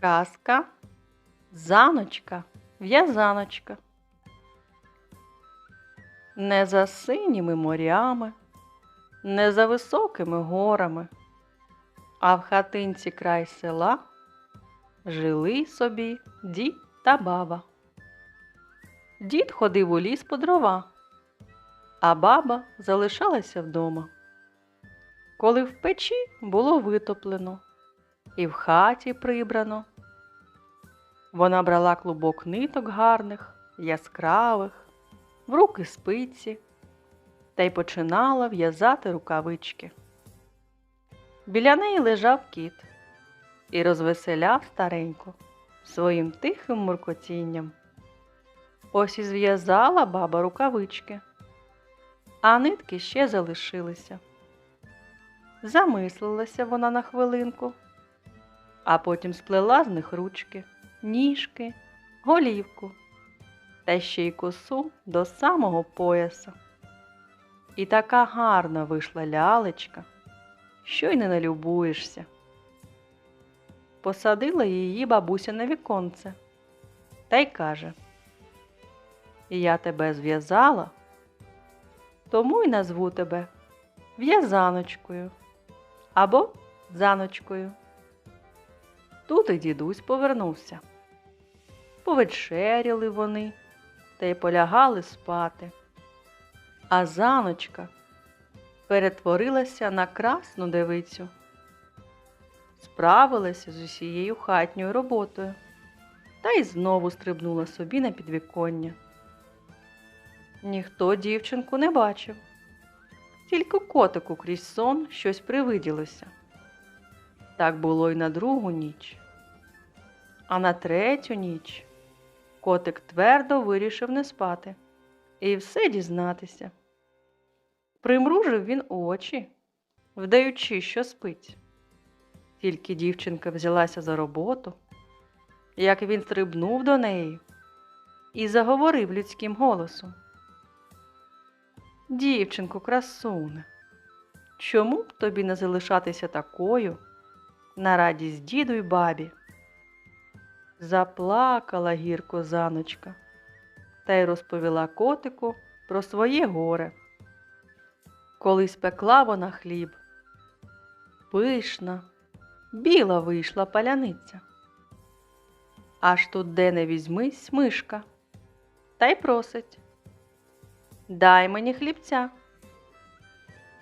Казка Заночка, в'язаночка. Не за синіми морями, не за високими горами, а в хатинці край села жили собі дід та баба. Дід ходив у ліс по дрова, а баба залишалася вдома. Коли в печі було витоплено і в хаті прибрано. Вона брала клубок ниток гарних, яскравих, в руки спиці та й починала в'язати рукавички. Біля неї лежав кіт і розвеселяв стареньку своїм тихим муркотінням. Ось і зв'язала баба рукавички, а нитки ще залишилися. Замислилася вона на хвилинку, а потім сплела з них ручки, ніжки, голівку та ще й косу до самого пояса. І така гарна вийшла лялечка, що й не налюбуєшся. Посадила її бабуся на віконце та й каже: Я тебе зв'язала, тому й назву тебе в'язаночкою або заночкою. Тут і дідусь повернувся. Повечеряли вони та й полягали спати. А заночка перетворилася на красну девицю, справилася з усією хатньою роботою та й знову стрибнула собі на підвіконня. Ніхто дівчинку не бачив, тільки котику крізь сон щось привиділося. Так було й на другу ніч. А на третю ніч котик твердо вирішив не спати і все дізнатися. Примружив він очі, вдаючи, що спить. Тільки дівчинка взялася за роботу, як він стрибнув до неї і заговорив людським голосом. Дівчинко, красуне, чому б тобі не залишатися такою на радість діду й бабі? Заплакала гірко заночка та й розповіла котику про своє горе. Колись пекла вона хліб. Пишна, біла вийшла паляниця. Аж тут де не візьмись мишка, та й просить. Дай мені хлібця.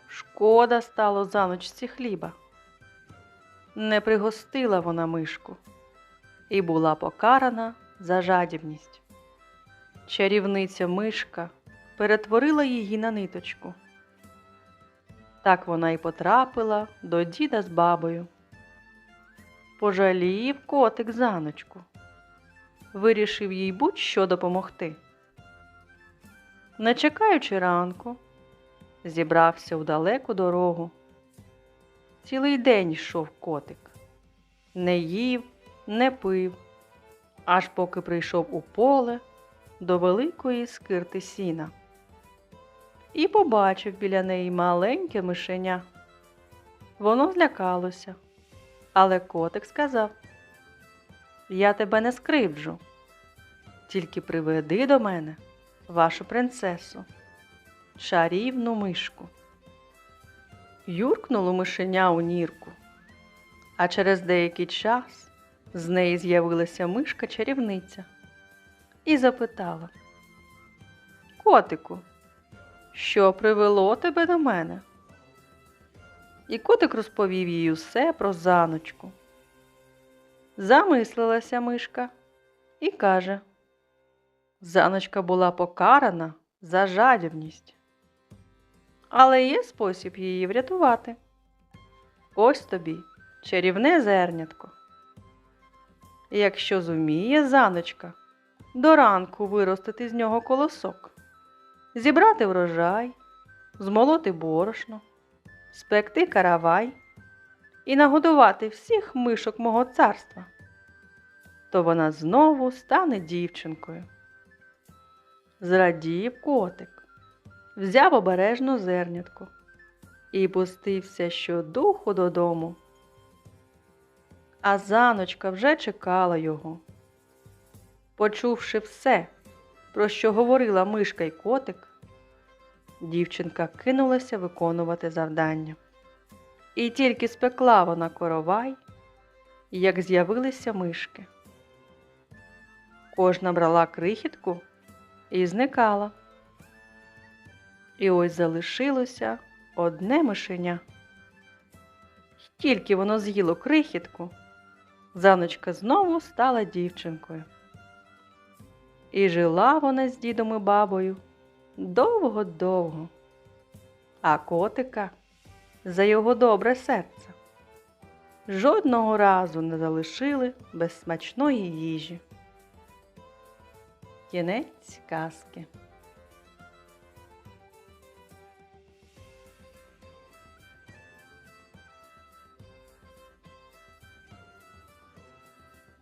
Шкода стало заночці хліба. Не пригостила вона мишку і була покарана за жадібність. Чарівниця мишка перетворила її на ниточку. Так вона й потрапила до діда з бабою. Пожалів котик заночку, вирішив їй будь-що допомогти. Не чекаючи ранку, зібрався в далеку дорогу. Цілий день йшов котик, не їв, не пив, аж поки прийшов у поле до великої скирти сіна і побачив біля неї маленьке мишеня. Воно злякалося, але котик сказав: Я тебе не скривджу, тільки приведи до мене вашу принцесу, чарівну мишку. Юркнуло мишеня у нірку, а через деякий час з неї з'явилася мишка чарівниця і запитала Котику, що привело тебе до мене? І котик розповів їй усе про заночку. Замислилася мишка і каже Заночка була покарана за жадібність. Але є спосіб її врятувати. Ось тобі чарівне зернятко. Якщо зуміє заночка до ранку виростити з нього колосок, зібрати врожай, змолоти борошно, спекти каравай і нагодувати всіх мишок мого царства, то вона знову стане дівчинкою. Зрадів котик, взяв обережно зернятко і пустився щодуху додому. А заночка вже чекала його. Почувши все, про що говорила мишка й котик, дівчинка кинулася виконувати завдання. І тільки спекла вона коровай, як з'явилися мишки. Кожна брала крихітку і зникала. І ось залишилося одне мишеня. Тільки воно з'їло крихітку, заночка знову стала дівчинкою. І жила вона з дідом і бабою довго-довго, а котика за його добре серце жодного разу не залишили без смачної їжі. Кінець казки.